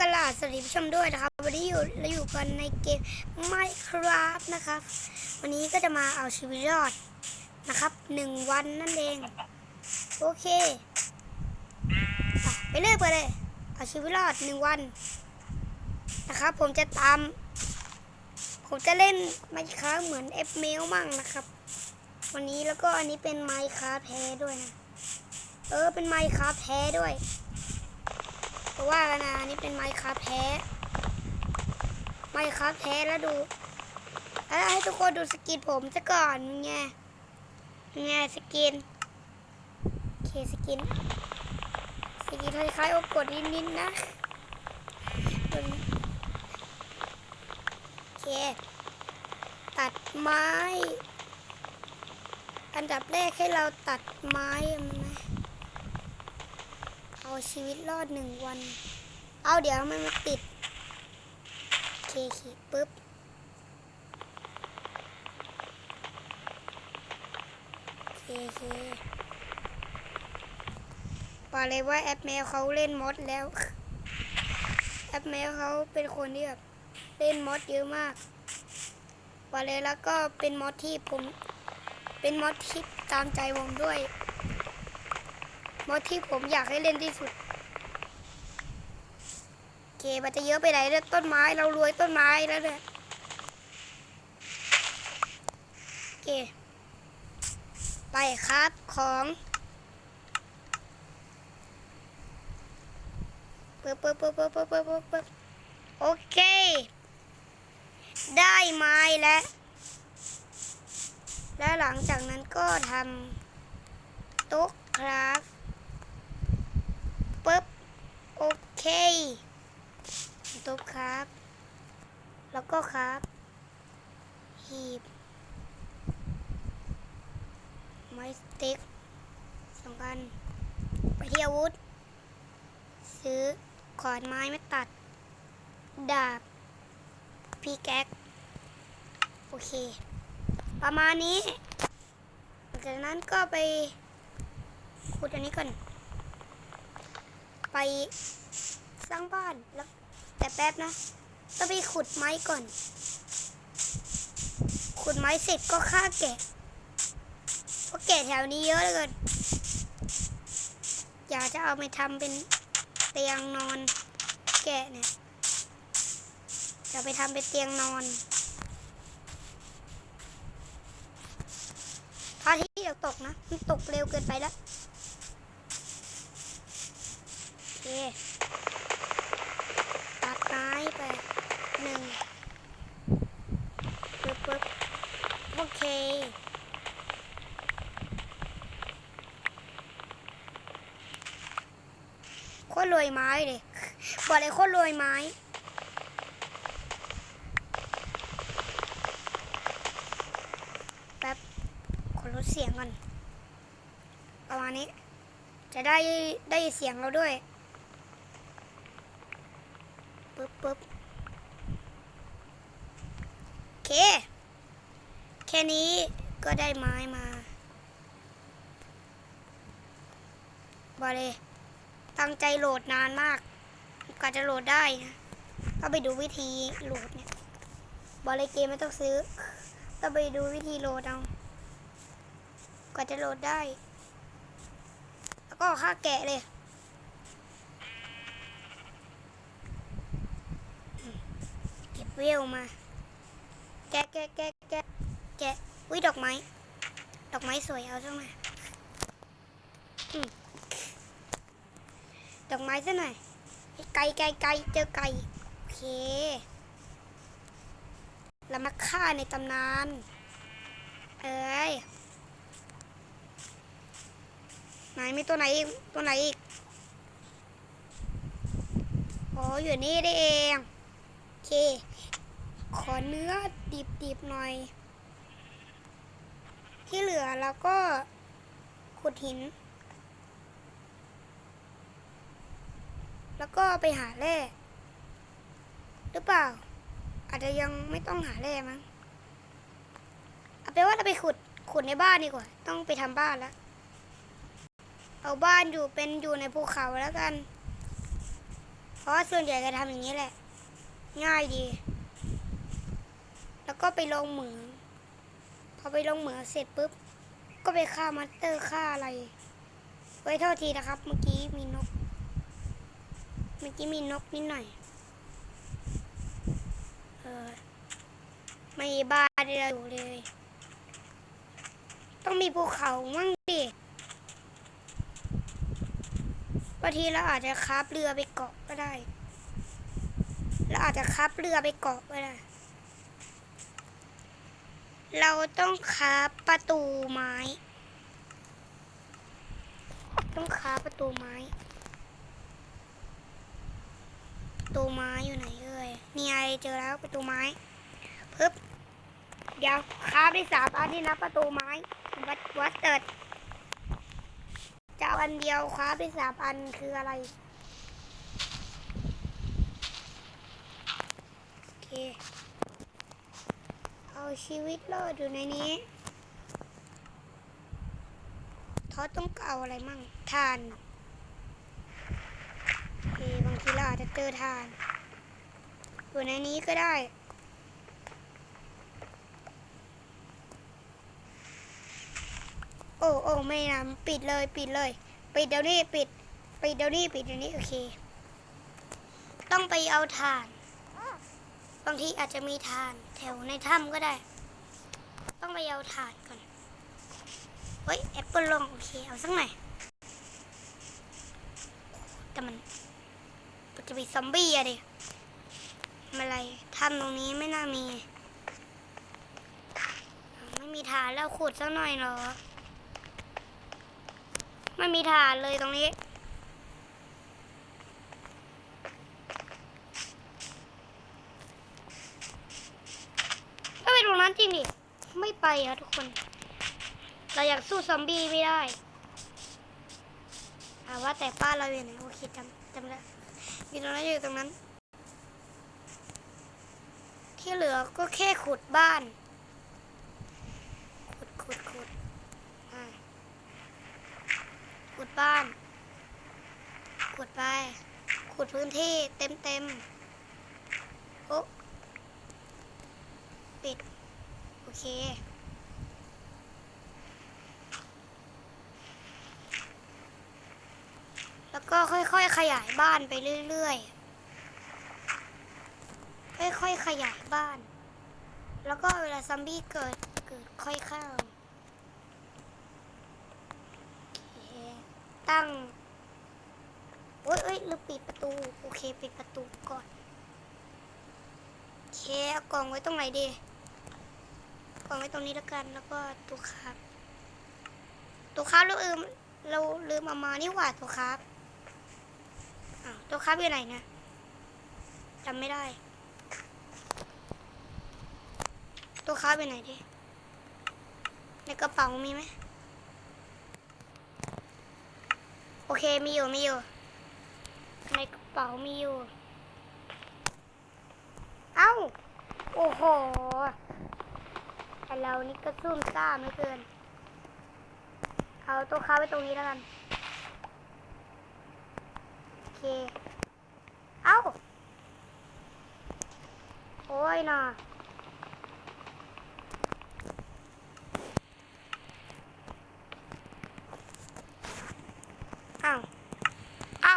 กราสวัสดีผู้ชมด้วยนะครับ วันนี้อยู่เราอยู่กันในเกม Minecraft นะครับ วันนี้ก็จะมาเอาชีวิตรอดนะครับหนึ่งวันนั่นเอง โอเคไปเรื่อยไปเลยเอาชีวิตรอดหนึ่งวัน นะครับ ผมจะตาม ผมจะเล่น Minecraft เหมือน F m a i l มั่งนะครับ วันนี้แล้วก็อันนี้เป็น Minecraft แท้ด้วยนะ เออเป็น Minecraft แท้ด้วย ว่ากันนะอันนี่เป็นไมค์ครับแท้ไมค์ครับแท้แล้วดูแล้วให้ทุกคนดูสกินผมซะก่อนไงไงสกินโอเคสกินสกินคล้ายๆโอกดนิดๆนะโอเคตัดไม้ อันดับแรกให้เราตัดไม้นะ เอาชีวิตรอดหนึ่งวัน เอาเดี๋ยวมันมาติดเคเคปึ๊บเคเคบอกเลยว่าแอปแมวเขาเล่นมดแล้ว แอปแมวเขาเป็นคนที่แบบเล่นมดเยอะมากบอกเลยแล้วก็เป็นมดที่ผม เป็นมดที่ตามใจผมด้วย มดที่ผมอยากให้เล่นที่สุดเกมันจะเยอะไปไหนเนี่ยต้นไม้เรารวยต้นไม้แล้วเนี่ยเกไปครับของปึ๊บปึ๊บปึ๊บปึ๊บปึ๊บปึ๊บปึ๊บโอเค ได้ไม้แล้วและหลังจากนั้นก็ทำโต๊ะครับ ตบครับ แล้วก็ครับ หีบ ไม้สติ๊กสำคัญ ไปที่อาวุธ ซื้อขอนไม้มาตัด ดาบ พีแก๊ก โอเค ประมาณนี้จากนั้นก็ไปขุดอันนี้ก่อน ไปสร้างบ้านแล้ว แต่แป๊บนะต้องไปขุดไม้ก่อน ขุดไม้เสร็จก็ฆ่าแกะเพราะแกะแถวนี้เยอะเหลยเกินอยากจะเอาไปทำเป็นเตียงนอน แกะเนี่ยจะไปทำเป็นเตียงนอนพระอาที่จะตกนะ มันตกเร็วเกินไปแล้วโอเค ตัดไม้ไป หนึ่งปึ๊บปึ๊บโอเคโคตรรวยไม้เลยบอกเลยโคตรรวยไม้แป๊บขอลดเสียงก่อนประมาณนี้ จะได้ได้เสียงเราด้วยปึ๊บปึ๊บ เค แค่นี้ก็ได้ไม้มาบอเลยตั้งใจโหลดนานมากกว่าจะโหลดได้นะต้องไปดูวิธีโหลดเนี่ยบอเลยเกมไม่ต้องซื้อต้องไปดูวิธีโหลดเอากว่าจะโหลดได้ แล้วก็ค่าแกะเลยเก็บเวลมาะแกะแกะแกะแกะอุ้ยดอกไม้ ดอกไม้สวยเอาใช่ไหมอืมดอกไม้ซะหน่อย ไก่ไก่ไก่เจอไก่ โอเคเรามาฆ่าในตำนาน เอ้ยไหนมีตัวไหนอีก ตัวไหนอีกโอ้อยู่นี่ได้เอง โอเค ขอเนื้อดิบๆหน่อย ที่เหลือเราก็ขุดหิน แล้วก็ไปหาแร่หรือเปล่า อาจจะยังไม่ต้องหาแร่มั้งเอาไปนว่าเราไปขุดขุดในบ้านดีกว่า ต้องไปทำบ้านแล้วเอาบ้านอยู่เป็นอยู่ในภูเขาแล้วกัน เพราะว่าส่วนใหญ่จะทำอย่างนี้แหละ ง่ายดี แล้วก็ไปลงเหมือง พอไปลงเหมืองเสร็จปุ๊บ ก็ไปฆ่ามัตเตอร์ฆ่าอะไร ไว้โทษทีนะครับ เมื่อกี้มีนก เมื่อกี้มีนกนิดหน่อย เออ ไม่บ้าเดียวเลย ต้องมีภูเขามั่งดิบางทีเราอาจจะคาบเรือไปเกาะก็ได้ เราอาจจะคาบเรือไปเกาะก็ได้ เราต้องคาประตูไม้ ต้องคาประตูไม้ ประตูไม้อยู่ไหนเอ่ยนี่ไงเจอแล้วประตูไม้ปึ๊บเดี๋ยวคาบได้สามอันที่นับประตูไม้ วัดวัดเติดจะเอาอันเดียวคาได้สามอันคืออะไร โอเค เอาชีวิตรอดอยู่ในนี้เขาต้องเอาอะไรมั่งทานโอเคบางทีเราอาจจะเจอทาน อยู่ในนี้ก็ได้โอ้โอ้ไม่นะปิดเลยปิดเลย ปิดเดี๋ยวนี้ปิด ปิดเดี๋ยวนี้ปิดเดี๋ยวนี้โอเค ต้องไปเอาถ่าน บางทีอาจจะมีถ่านแถวในถ้ำก็ได้ ต้องไปเอาถ่านก่อนเฮ้ยแอปเปิลลงโอเค เอาสักหน่อย แต่มันมันจะมีซอมบี้อะดิอะไรถ้ำตรงนี้ไม่น่ามี ไม่มีถ่านแล้วขุดสักหน่อยเหรอ ไม่มีถ่านเลยตรงนี้ ก็ไปตรงนั้นจริงดิ ไม่ไปอะทุกคน เราอยากสู้ซอมบี้ไม่ได้อาว่าแต่ป้าเราอยู่ไหนโอเคจำจำได้อยู่ตรงนั้นอยู่ตรงนั้น ที่เหลือก็แค่ขุดบ้าน ขุดขุดขุดขุดบ้าน ขุดไป ขุดพื้นที่เต็มเต็มโอ๊ะิด โอเค แล้วก็ค่อยๆขยายบ้านไปเรื่อยๆ ค่อยๆขยายบ้าน แล้วก็เวลาซอมบี้เกิดเกิดค่อยข้าโอเคตั้งโอ้ยเอ้ยลืมปิดประตู โอเค ปิดประตูก่อน โอเค เอากล่องไว้ตรงไหนดี ก่องไว้ตรงนี้แล้วกัน แล้วก็ตัวครับ ตัวครับเราลืมเราลืมเอามานี่หว่าตัวครับอ้าวตัวครับอยู่ไหนนะจำไม่ได้ ตัวครับอยู่ไหนดิในกระเป๋ามีไหมโอเคมีอยู่มีอยู่ในกระเป๋ามีอยู่ เอ้า โอ้โห แต่เรานี่ก็ซุ่มซ่ามไม่เกิน เอาตัวค้าไว้ตรงนี้แล้วกัน โอเค เอ้า โอ้ยนะเอ้าเอ้า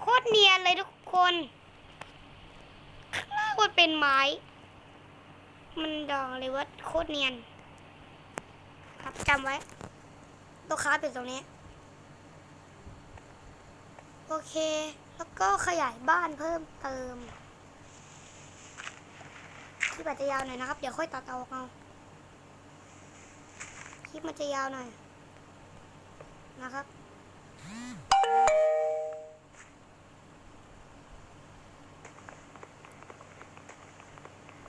โคตรเนียนเลยทุกคนข้างล่างมันเป็นไม้ มันดองเลยว่าโคตรเนียน ครับจำไว้ตัวค้าอยู่ตรงนี้ โอเค แล้วก็ขยายบ้านเพิ่มเติมคลิปอาจจะยาวหน่อยนะครับ เดี๋ยวค่อยตัดออกเอาคลิปมันจะยาวหน่อย นะครับ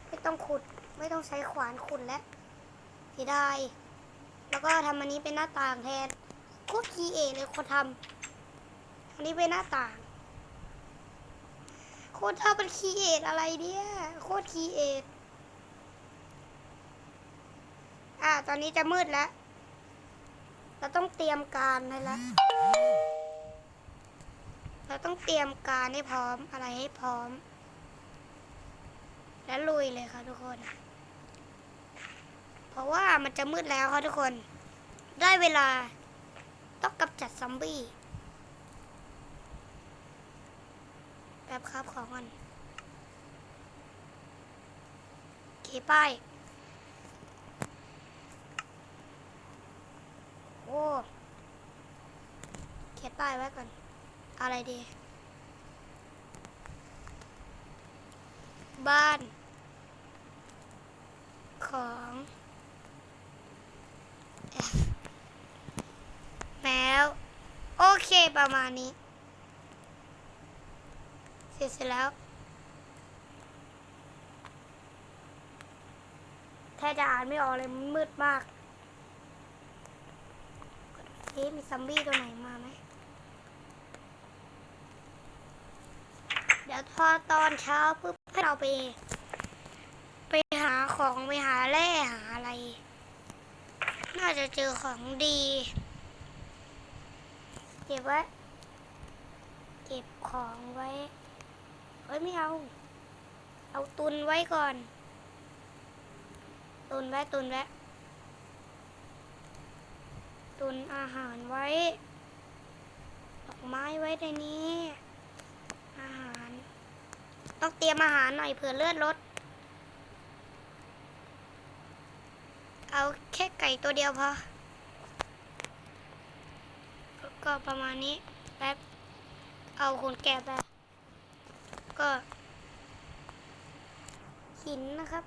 ไม่ต้องขุด ไม่ต้องใช้ขวานขุดแล้วเสียดายแล้วก็ทำอันนี้เป็นหน้าต่างแทนโคตรคีเอเลยคนทำอันนี้เป็นหน้าต่างโคตรทำเป็นคีเอทอะไรเนี่ยโคตรคีเอทอ่าตอนนี้จะมืดแล้ว เราต้องเตรียมการให้แล้วเราต้องเตรียมการให้พร้อมอะไรให้พร้อม และลุยเลยค่ะทุกคน เพราะว่ามันจะมืดแล้วค่ะทุกคน ได้เวลาต้องกำจัดซอมบี้แบบครับของมันเคป้าย โอ้เขียนป้ายไว้ก่อน อะไรดี บ้านของ แอฟแมวโอเคประมาณนี้ เสร็จแล้วแทบจะอ่านไม่ออกเลยมันมืดมากเอ๊มีซัมบี้ตัวไหนมาไหม เดี๋ยวพอตอนเช้าปุ๊บให้เราไป ไปหาของ ไปหาแร่หาอะไร น่าจะเจอของดี เก็บไว้ เก็บของไว้เฮ้ยไม่เอา เอาตุนไว้ก่อน ตุนไว้ตุนไว้ตุนอาหารไว้ ดอกไม้ไว้ในนี้ อาหาร ต้องเตรียมอาหารหน่อยเผื่อเลือดลด เอาแค่ไก่ตัวเดียวพอ ก็ประมาณนี้แป๊บเอาขนแกะไปก็หินนะครับ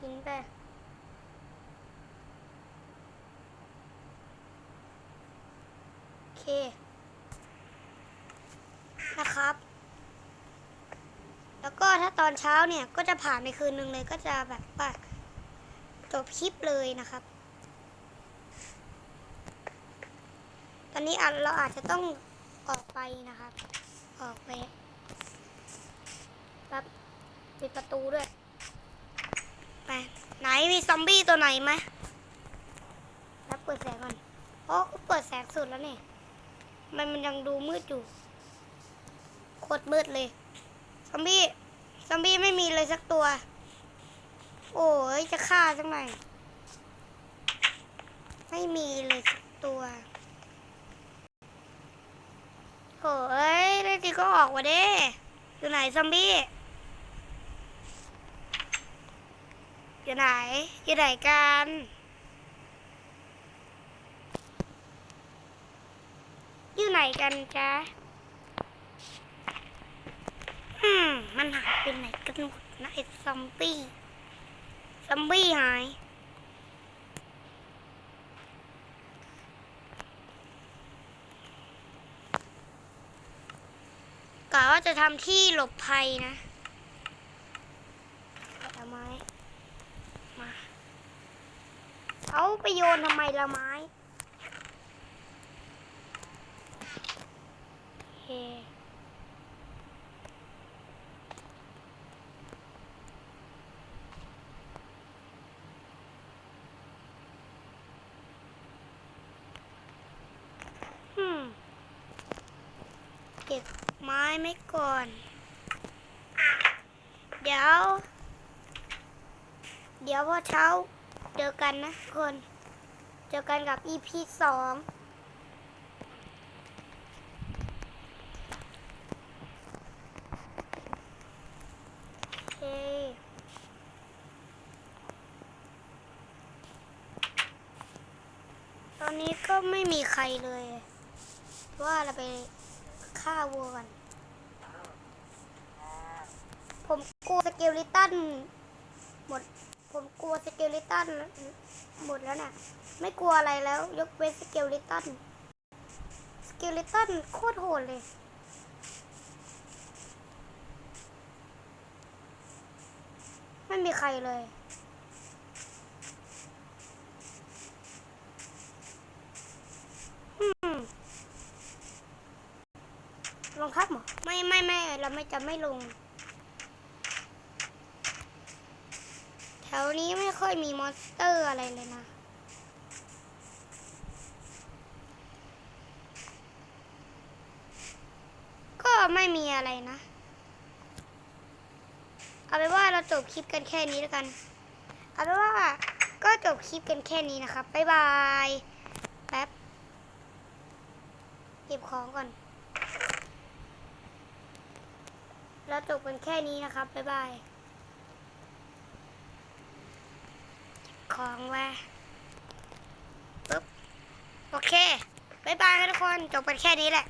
หินไปโอเค นะครับ แล้วก็ถ้าตอนเช้าเนี่ยก็จะผ่านไปคืนหนึ่งเลยก็จะแบบว่า จบคลิปเลยนะครับ ตอนนี้อเราอาจจะต้องออกไปนะครับ ออกไปปั๊บปิดประตูด้วยไปไหนมีซอมบี้ตัวไหนไหมแล้วเปิดแสงก่อนโอ้เปิดแสงสุดแล้วเนี่ยมันมันยังดูมืดอยู่โคตรมืดเลย ซอมบี้ ซอมบี้ไม่มีเลยสักตัว โอ้ยจะฆ่าจังไหนไม่มีเลยสักตัวโอ้ยได้ทีก็ออกวะเด้อยู่ไหนซอมบี้ อยู่ไหน อยู่ไหนกันอยู่ไหนกันจ๊ะ อืม มันหายไปไหนกันหมดนะไอ้ซอมบี้ ซอมบี้หายกะว่าจะทำที่หลบภัยนะเอาไม้มาเอาไปโยนทำไมละไม้โอเค อืม เก็บไม้ไม่ก่อน เดี๋ยว เดี๋ยวพอเช้าเจอกันนะคน เจอกันกับ EP สองตอนนี้ก็ไม่มีใครเลย ว่าเราไป ฆ่าวัวกัน ผมกลัวสเกลิตันหมด ผมกลัวสเกลิตันหมดแล้วเนี่ยไม่กลัวอะไรแล้ว ยกเว้นสเกลิตันสเกลิตันโคตรโหดเลยไม่มีใครเลย อืม ลงครับหมอไม่ ไม่ไม่จะไม่ลง แถวนี้ไม่ค่อยมีมอนสเตอร์อะไรเลยนะก็ไม่มีอะไรนะ เอาเป็นว่าเราจบคลิปกันแค่นี้แล้วกัน เอาเป็นว่าก็จบคลิปกันแค่นี้นะครับ บ๊ายบาย แป๊บ เก็บของก่อน เราจบกันแค่นี้นะครับ บ๊ายบายของไว้ปึ๊บ โอเค บ๊ายบายครับทุกคน จบกันแค่นี้แหละ